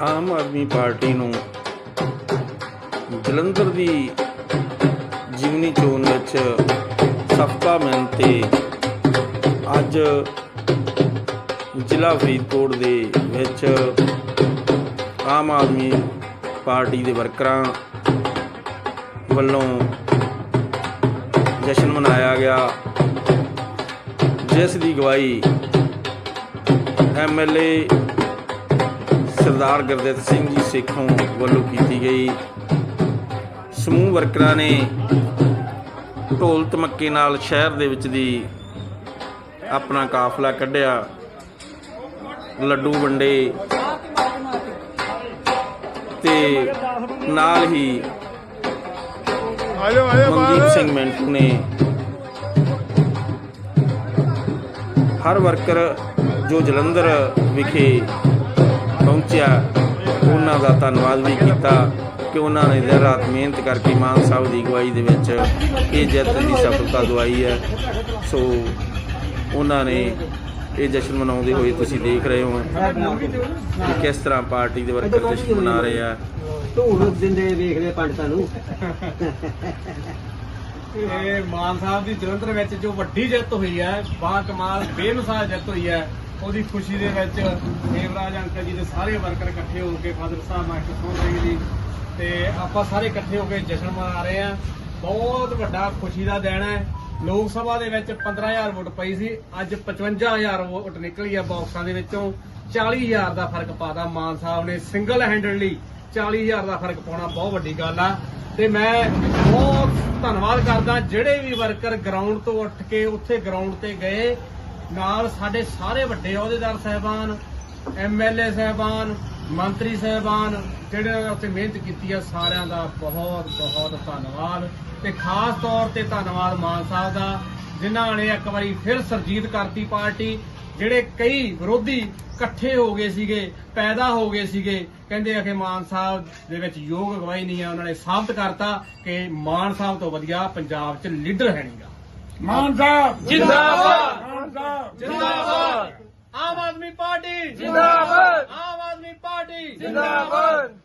ਆਮ Aadmi party ਨੂੰ ਜਲੰਧਰ ਦੀ ਜਿਮਨੀ ਚੋਣ ਵਿੱਚ ਸਫਲਤਾ ਮਿਲਣ ਤੇ ਅੱਜ ਜ਼ਿਲ੍ਹਾ ਫਰੀਦਕੋਟ ਦੇ ਵਿੱਚ ਆਮ ਆਦਮੀ ਪਾਰਟੀ ਦੇ ਵਰਕਰਾਂ ਵੱਲੋਂ ਜਸ਼ਨ ਮਨਾਇਆ ਗਿਆ, ਜਿਸ ਦੀ ਗਵਾਹੀ ਐਮਐਲਏ ਸਰਦਾਰ ਗੁਰਦਿੱਤ ਸਿੰਘ ਜੀ ਸੇਖੋਂ ਵੱਲੋਂ ਕੀਤੀ ਗਈ। ਸਮੂਹ ਵਰਕਰਾਂ ਨੇ ਢੋਲ ਧਮੱਕੇ ਨਾਲ ਸ਼ਹਿਰ ਦੇ ਵਿੱਚ ਦੀ ਆਪਣਾ ਕਾਫਲਾ ਕੱਢਿਆ। ਲੱਡੂ ਵੰਡੇ ਤੇ ਨਾਲ ਹੀ ਮਨਦੀਪ ਸਿੰਘ ਮਿੰਟੂ ਨੇ ਹਰ ਵਰਕਰ ਜੋ ਜਲੰਧਰ ਵਿਖੇ ਪਹੁੰਚਿਆ। ਉਹਨਾਂ ਦਾ ਧੰਨਵਾਦ ਵੀ ਕੀਤਾ ਕਿ ਉਹਨਾਂ ਨੇ ਦਿਨ ਰਾਤ ਮਿਹਨਤ ਕਰਕੇ ਮਾਨ ਸਾਹਿਬ ਦੀ ਅਗਵਾਈ ਦੇ ਵਿੱਚ ਇਹ ਜਿੱਤ ਦੀ ਸਫਲਤਾ ਦਵਾਈ ਹੈ। ਸੋ ਉਹਨਾਂ ਨੇ ਇਹ ਜਸ਼ਨ ਮਨਾਉਂਦੇ ਹੋਏ ਤੁਸੀਂ ਦੇਖ ਰਹੇ ਹੋ ਕਿ ਕਿਸ ਤਰ੍ਹਾਂ ਪਾਰਟੀ ਦੇ ਵਰਕਰ ਜਸ਼ਨ ਮਨਾ ਰਹੇ ਆ। ਢੋਲ ਦਿੰਦੇ ਵੇਖਦੇ ਪੰਡਤਾਂ ਨੂੰ। ਇਹ ਮਾਨ ਸਾਹਿਬ ਦੀ ਜਲੰਧਰ ਵਿੱਚ ਜੋ ਵੱਡੀ ਜਿੱਤ ਹੋਈ ਹੈ ਬਾ ਕਮਾਲ ਬੇਮਿਸਾਲ ਜਿੱਤ ਹੋਈ ਹੈ। ਉਹਦੀ ਖੁਸ਼ੀ ਦੇ ਵਿੱਚ ਦੇਵਰਾਜ ਅੰਕਲ ਜੀ ਦੇ ਸਾਰੇ ਵਰਕਰ ਇਕੱਠੇ ਹੋ ਕੇ ਫਾਦਰ ਸਾਹਿਬ ਮਾਸਟਰ ਸੋਹਣ ਸਿੰਘ ਜੀ ਤੇ ਆਪਾਂ ਸਾਰੇ ਇਕੱਠੇ ਹੋ ਕੇ ਜਸ਼ਨ ਮਨਾ ਰਹੇ ਹਾਂ। ਬਹੁਤ ਵੱਡਾ ਖੁਸ਼ੀ ਦਾ ਦਿਨ ਹੈ। ਲੋਕ ਸਭਾ ਦੇ ਵਿੱਚ 15000 ਵੋਟ ਪਈ ਸੀ। ਅੱਜ 55000 ਵੋਟ ਨਿਕਲੀ ਆ ਬਾਕਸਾਂ ਦੇ ਵਿੱਚੋਂ। 40000 ਦਾ ਫ਼ਰਕ ਪਾਦਾ ਮਾਨ ਸਾਹਿਬ ਨੇ। ਸਿੰਗਲ ਹੈਂਡਡਲੀ 40000 ਦਾ ਫ਼ਰਕ ਪਾਉਣਾ ਬਹੁਤ ਵੱਡੀ ਗੱਲ ਆ। ਤੇ ਮੈਂ ਬਹੁਤ ਧੰਨਵਾਦ ਕਰਦਾ ਜਿਹੜੇ ਵੀ ਵਰਕਰ ਗਰਾਊਂਡ ਤੋਂ ਉੱਠ ਕੇ ਉੱਥੇ ਗਰਾਊਂਡ ਤੇ ਗਏ। ਨਾਲ ਸਾਡੇ ਸਾਰੇ ਵੱਡੇ ਅਹੁਦੇਦਾਰ ਸਹਿਬਾਨ ਐਮਐਲਏ ਸਹਿਬਾਨ, ਮੰਤਰੀ ਸਹਿਬਾਨ, ਜਿਹੜੇ ਉੱਥੇ ਮਿਹਨਤ ਕੀਤੀ ਆ, ਸਾਰਿਆਂ ਦਾ ਬਹੁਤ ਬਹੁਤ ਧੰਨਵਾਦ ਤੇ ਖਾਸ ਤੌਰ ਤੇ ਧੰਨਵਾਦ ਮਾਨ ਸਾਹਿਬ ਦਾ, ਜਿਨ੍ਹਾਂ ਨੇ ਇੱਕ ਵਾਰੀ ਫਿਰ ਸਰਜੀਤ ਕਰਤੀ ਪਾਰਟੀ, ਜਿਹੜੇ ਕਈ ਵਿਰੋਧੀ ਇਕੱਠੇ ਹੋ ਗਏ ਸੀਗੇ, ਪੈਦਾ ਹੋ ਗਏ ਸੀਗੇ, ਕਹਿੰਦੇ ਆ ਕਿ ਮਾਨ ਸਾਹਿਬ ਦੇ ਵਿੱਚ ਯੋਗ ਅਗਵਾਈ ਨਹੀਂ ਆ, ਉਹਨਾਂ ਨੇ ਸਾਬਤ ਕਰਤਾ ਕਿ ਮਾਨ ਸਾਹਿਬ ਤੋਂ ਵਧੀਆ ਪੰਜਾਬ 'ਚ ਲੀਡਰ ਹੈ ਨਹੀਂਗਾ ਮਾਨ ਸਾਹਿਬ ਜਿੰਦਾਬਾਦ। ਮਾਨ ਸਾਹਿਬ ਜਿੰਦਾਬਾਦ। ਆਮ ਆਦਮੀ ਪਾਰਟੀ। ਜਿੰਦਾਬਾਦ। ਆਮ ਆਦਮੀ ਪਾਰਟੀ। ਜਿੰਦਾਬਾਦ।